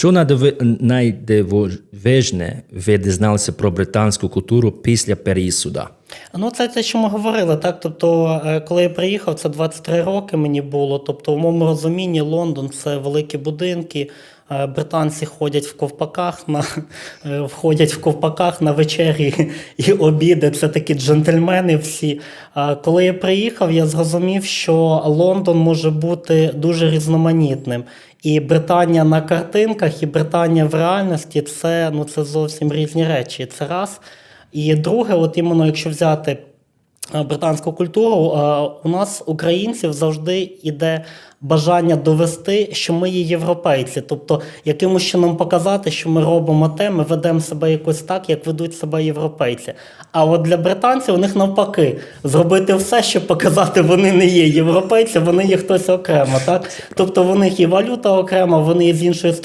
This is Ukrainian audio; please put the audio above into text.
Що найдивовижне ви дізналися про британську культуру після переїзду? Ну, це те, що ми говорили, так. Тобто, е, коли я приїхав, це 23 роки мені було. Тобто, в моєму розумінні Лондон це великі будинки. Е, Британці ходять в ковпаках на е, входять в ковпаках на вечері і обіди. Це такі джентльмени всі. Коли я приїхав, я зрозумів, що Лондон може бути дуже різноманітним. І Британія на картинках, і Британія в реальності це, ну, це зовсім різні речі. Це раз. І друге, от іменно якщо взяти е, британську культуру, е, у нас, українців, завжди йде бажання довести, що ми є європейці. Тобто, якимось чином показати, що ми робимо те, ми ведемо себе якось так, як ведуть себе європейці. А от для британців у них навпаки зробити все, щоб показати, вони не є європейці, вони є хтось окремо. Так? Тобто, в них і валюта окрема, вони з іншої сторони.